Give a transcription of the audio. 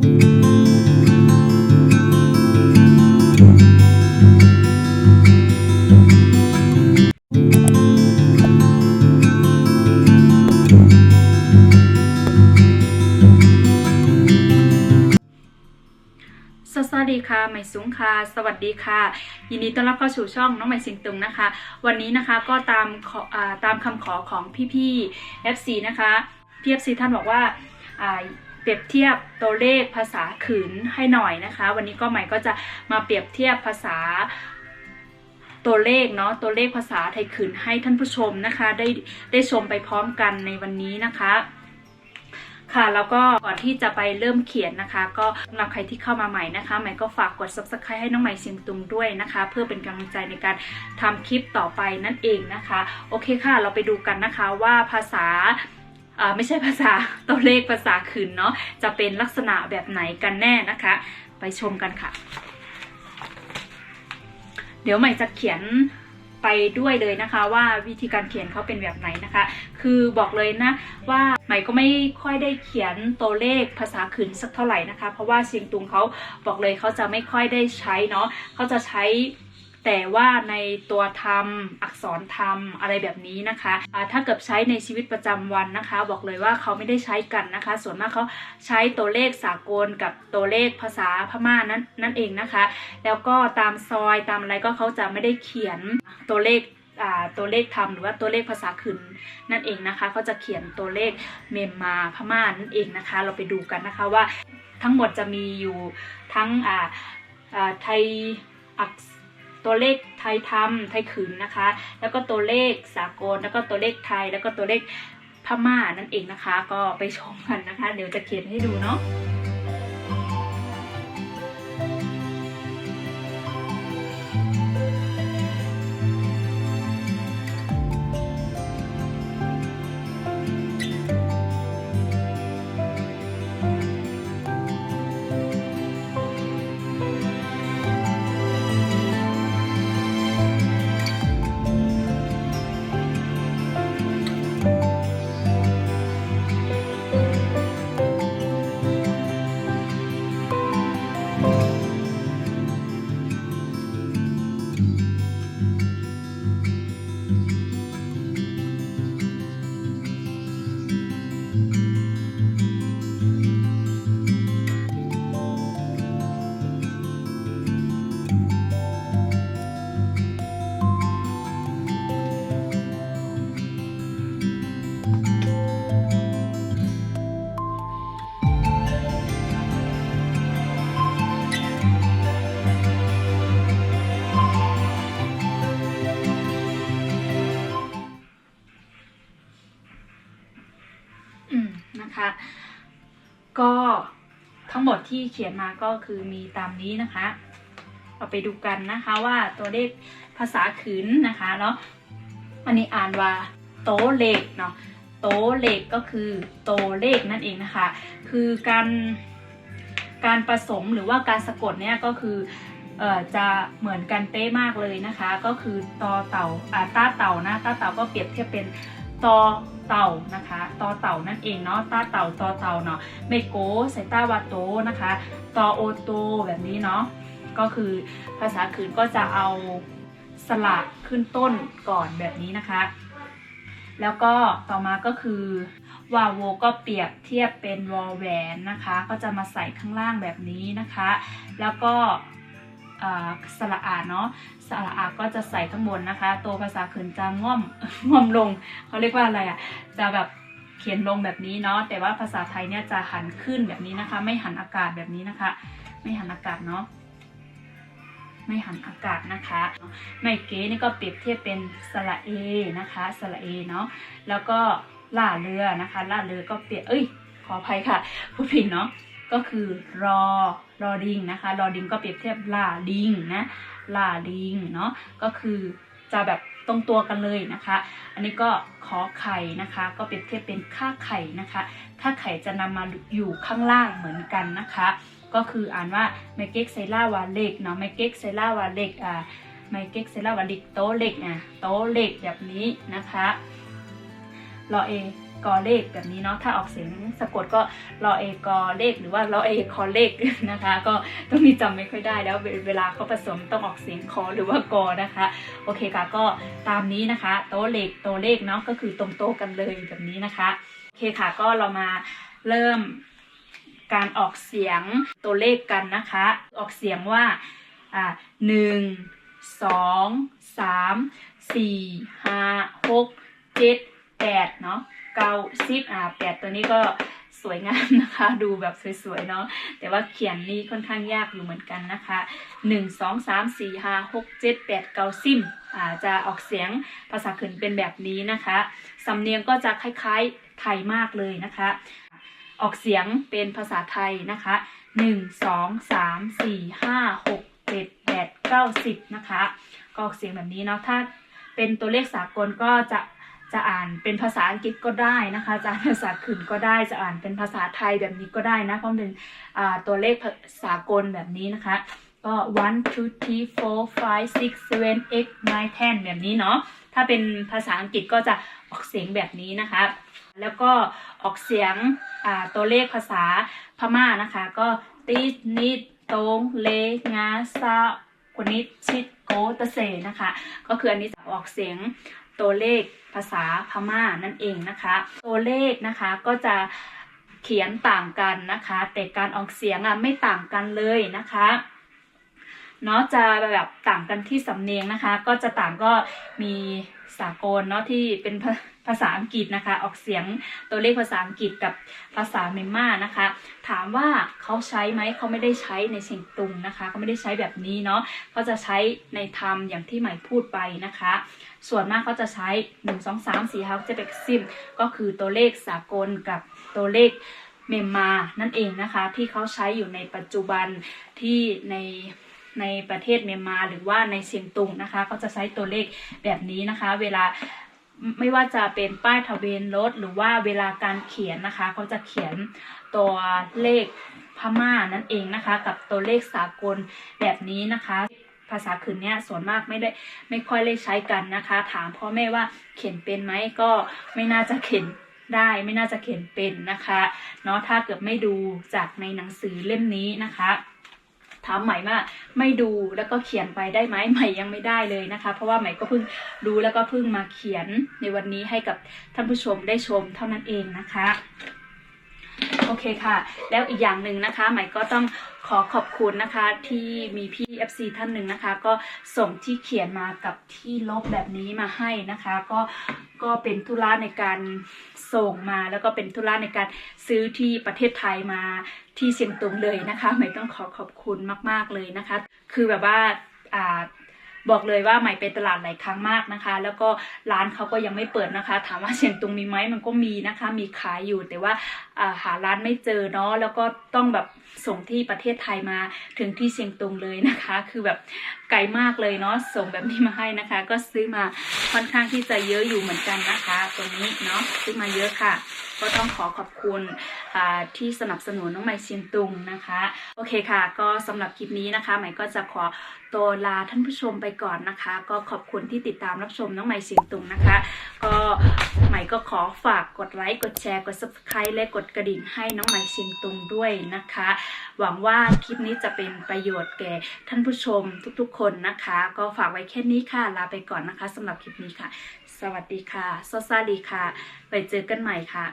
สวัสดีค่ะใหม่สูงค่ะ สวัสดีค่ะ ยินดีต้อนรับเข้าสู่ช่องน้องใหม่สิงตุงนะคะ วันนี้นะคะก็ตามขอตามคำขอของพี่ๆ FC นะคะพี่ FC ท่านบอกว่า เปรียบเทียบตัวเลขภาษาขืนให้หน่อยนะคะ วันนี้ก็ใหม่ก็จะมาเปรียบเทียบภาษาตัวเลขเนาะตัวเลขภาษาไทยขืนให้ท่านผู้ชมนะคะ ได้ได้ชมไปพร้อมกันในวันนี้นะคะ ค่ะแล้วก็ก่อนที่จะไปเริ่มเขียนนะคะ ก็สำหรับใครที่เข้ามาใหม่นะคะใหม่ก็ฝากกด subscribe ให้น้องใหม่เสียงตุงด้วยนะคะ เพื่อเป็นกำลังใจในการทำคลิปต่อไปนั่นเองนะคะ โอเคค่ะเราไปดูกันนะคะว่าภาษาอ่า ไม่ใช่ภาษาตัวเลขภาษาขืนเนาะจะเป็นลักษณะแบบไหนกันแน่นะคะ ไปชมกันค่ะ เดี๋ยวใหม่จะเขียนไปด้วยเลยนะคะว่าวิธีการเขียนเขาเป็นแบบไหนนะคะ คือบอกเลยนะว่าใหม่ก็ไม่ค่อยได้เขียนตัวเลขภาษาขืนสักเท่าไหร่นะคะ เพราะว่าเสียงตุงเขาบอกเลยเขาจะไม่ค่อยได้ใช้เนาะเขาจะใช้ แต่ว่าในตัวธรรม อักษรธรรมอะไรแบบนี้นะคะอ่าถ้าเกิดใช้ในชีวิตประจำวันนะคะ บอกเลยว่าเขาไม่ได้ใช้กันนะคะ ส่วนมากเขาใช้ตัวเลขสากลกับตัวเลขภาษาพม่านั้นนั่นเองนะคะ แล้วก็ตามซอยตามอะไรก็เขาจะไม่ได้เขียนตัวเลขตัวเลขธรรมหรือว่าตัวเลขภาษาขืนนั่นเองนะคะเขาจะเขียนตัวเลขเมมมาพม่านั่นเองนะคะ เราไปดูกันนะคะว่าทั้งหมดจะมีอยู่ทั้งอ่าไทยอักษ ตัวเลขไทยทำไทยขืนนะคะ แล้วก็ตัวเลขสากล แล้วก็ตัวเลขไทย แล้วก็ตัวเลขพม่านั่นเองนะคะ ก็ไปชมกันนะคะ เดี๋ยวจะเขียนให้ดูเนาะ นะคะ ก็ทั้งหมดที่เขียนมาก็คือมีตามนี้นะคะเราไปดูกันนะคะว่าตัวเลขภาษาขืนนะคะเนาะอันนี้อ่านว่าโตเลขเนาะโตเลขก็คือโตเลขนั่นเองนะคะ คือการการผสมหรือว่าการสะกดเนี่ยก็คืออจะเหมือนกันเป๊ะมากเลยนะคะ ก็คือตอเต่าอาต้าเต่านะต้าเต่าก็เปรียบเทียบเป็น ตอเต่านะคะตอเต่านั่นเองเนาะตาเต่าตอเต่าเนาะเมโกใส่ตาวาโตนะคะตอโอโตแบบนี้เนาะก็คือภาษาขืนก็จะเอาสระขึ้นต้นก่อนแบบนี้นะคะ แล้วก็ต่อมาก็คือวาโวก็เปรียบเทียบเป็นวอแหวนนะคะ ก็จะมาใส่ข้างล่างแบบนี้นะคะ แล้วก็ สระอาเนาะสระอาก็จะใส่ข้างบนนะคะ ตัวภาษาขืนจะง่อมง่อมลงเขาเรียกว่าอะไรอะจะแบบเขียนลงแบบนี้เนาะแต่ว่าภาษาไทยเนี่ยจะหันขึ้นแบบนี้นะคะ ไม่หันอากาศแบบนี้นะคะ ไม่หันอากาศเนาะไม่หันอากาศนะคะไม่เก๋นี่ก็เปรียบเทียบเป็นสระเอนะคะสระเอเนาะแล้วก็ล่าเรือนะคะล่าเรือก็เปรียบเอ้ยขออภัยค่ะผู้ผิดเนาะก็คือรอ รอดิงนะคะรอดิงก็เปรียบเทียบลาดิงนะลาลิงเนาะก็คือจะแบบตรงตัวกันเลยนะคะ อันนี้ก็ขอไข่นะคะ ก็เปรียบเทียบเป็นค่าไข่นะคะค่าไข่จะนำมาอยู่ข้างล่างเหมือนกันนะคะ ก็คืออ่านว่าไมเก็กไซล่าวาเล็กเนาะไมเก็กไซล่าวาเล็กอ่าไมเก็กไซล่าวาเล็กโตเล็กนะโตเล็กแบบนี้นะคะรอเอ กอเลขแบบนี้เนาะถ้าออกเสียงสะกดก็รอเอกอเลขหรือว่ารอเอคอเลขนะคะ ก็ต้องมีจำไม่ค่อยได้แล้วเวลาเขาผสมต้องออกเสียงคอหรือว่ากอนะคะโอเคค่ะก็ตามนี้นะคะ โตเลขโตเลขเนาะก็คือตรงโตกันเลยแบบนี้นะคะโอเคค่ะก็เรามาเริ่มการออกเสียงตัวเลขกันนะคะ ออกเสียงว่าอ่าหนึ่งสองสามสี่ห้าหกเจ็ดแปดเนาะ เก้าสิบอ่าแปดตัวนี้ก็สวยงามนะคะ ดูแบบสวยๆเนาะแต่ว่าเขียนนี่ค่อนข้างยากอยู่เหมือนกันนะคะหนึ่งสองสามสี่ห้าหกเจ็ดแปดเก้าสิบอ่าจะออกเสียงภาษาขืนเป็นแบบนี้นะคะสำเนียงก็จะคล้ายๆไทยมากเลยนะคะ ออกเสียงเป็นภาษาไทยนะคะหนึ่งสองสามสี่ห้าหกเจ็ดแปดเก้าสิบนะคะ ก็ออกเสียงแบบนี้เนาะถ้าเป็นตัวเลขสากลก็จะ จะอ่านเป็นภาษาอังกฤษก็ได้นะคะ จะอ่านภาษาขืนก็ได้ จะอ่านเป็นภาษาไทยแบบนี้ก็ได้นะ เพราะเป็นตัวเลขสาษากลแบบนี้นะคะ ก็ one two three four five six seven eight nine ten แบบนี้เนาะ ถ้าเป็นภาษาอังกฤษก็จะออกเสียงแบบนี้นะคะ แล้วก็ออกเสียงตัวเลขภาษาพม่านะคะ ก็ติดนิดตรงเลงาซาคนิดชิดโกตเซนะคะ ก็คืออันนี้จะออกเสียง ตัวเลขภาษาพม่านั่นเองนะคะ ตัวเลขนะคะก็จะเขียนต่างกันนะคะ แต่การออกเสียงอะไม่ต่างกันเลยนะคะเนาะจะแบบต่างกันที่สำเนียงนะคะ ก็จะต่างก็มี สากลเนาะที่เป็นภาษาอังกฤษนะคะ ออกเสียงตัวเลขภาษาอังกฤษกับภาษาเมียนมานะคะ ถามว่าเขาใช้ไหมเขาไม่ได้ใช้ในเสียงตุงนะคะเขาไม่ได้ใช้แบบนี้เนาะเขาจะใช้ในธรรมอย่างที่หม่พูดไปนะคะ ส่วนมากเขาจะใช้1 2 3 4 5 7 8 10ก็คือตัวเลขสากลกับตัวเลขเมียนมานั่นเองนะคะ ที่เขาใช้อยู่ในปัจจุบันที่ใน ในประเทศเมียนมา หรือว่าในเชียงตุงนะคะเขาจะใช้ตัวเลขแบบนี้นะคะ เวลาไม่ว่าจะเป็นป้ายทะเบียนรถหรือว่าเวลาการเขียนนะคะเขาจะเขียนตัวเลขพม่านั่นเองนะคะ กับตัวเลขสากลแบบนี้นะคะ ภาษาขืนเนี่ยส่วนมากไม่ได้ไม่ค่อยได้ใช้กันนะคะ ถามพ่อแม่ว่าเขียนเป็นไหมก็ไม่น่าจะเขียนได้ไม่น่าจะเขียนเป็นนะคะเนาะถ้าเกิดไม่ดูจากในหนังสือเล่มนี้นะคะามใหม่ว่าไม่ดูแล้วก็เขียนไปได้ไหมใหม่ยังไม่ได้เลยนะคะ เพราะว่าใหม่ก็เพิ่งดูแล้วก็เพิ่งมาเขียนในวันนี้ให้กับท่านผู้ชมได้ชมเท่านั้นเองนะคะ โอเคค่ะ แล้วอีกอย่างหนึ่งนะคะใหม่ก็ต้องขอขอบคุณนะคะที่มีพี่ FC ท่านหนึ่งนะคะ ก็ส่งที่เขียนมากับที่ลบแบบนี้มาให้นะคะ ก็ก็เป็นธุระในการส่งมาแล้วก็เป็นธุระในการซื้อที่ประเทศไทยมาที่เชียงตุงเลยนะคะใหม่ต้องขอขอบคุณมาก ๆเลยนะคะ คือแบบว่าอ่าบอกเลยว่าใหม่ไปตลาดหลายครั้งมากนะคะ แล้วก็ร้านเขาก็ยังไม่เปิดนะคะ ถามว่าเชียงตุงมีไหมมันก็มีนะคะ มีขายอยู่แต่ว่าอ่า หาร้านไม่เจอเนาะแล้วก็ต้องแบบส่งที่ประเทศไทยมาถึงที่เชียงตุงเลยนะคะ คือแบบไกลมากเลยเนาะส่งแบบนี้มาให้นะคะ ก็ซื้อมาค่อนข้างที่จะเยอะอยู่เหมือนกันนะคะ ตรงนี้เนาะซื้อมาเยอะค่ะ ก็ต้องขอขอบคุณที่สนับสนุนน้องใหม่เชียงตุงนะคะ โอเคค่ะ ก็สำหรับคลิปนี้นะคะ ใหม่ก็จะขอตัวลาท่านผู้ชมไปก่อนนะคะ ก็ขอบคุณที่ติดตามรับชมน้องใหม่เชียงตุงนะคะ ก็ใหม่ก็ขอฝากกดไลค์กดแชร์กด subscribe และกดกระดิ่งให้น้องใหม่เชียงตุงด้วยนะคะ หวังว่าคลิปนี้จะเป็นประโยชน์แก่ท่านผู้ชมทุกๆ คนนะคะ ก็ฝากไว้แค่นี้ค่ะ ลาไปก่อนนะคะสำหรับคลิปนี้ค่ะ สวัสดีค่ะสวัสดีค่ะ ไปเจอกันใหม่ค่ะ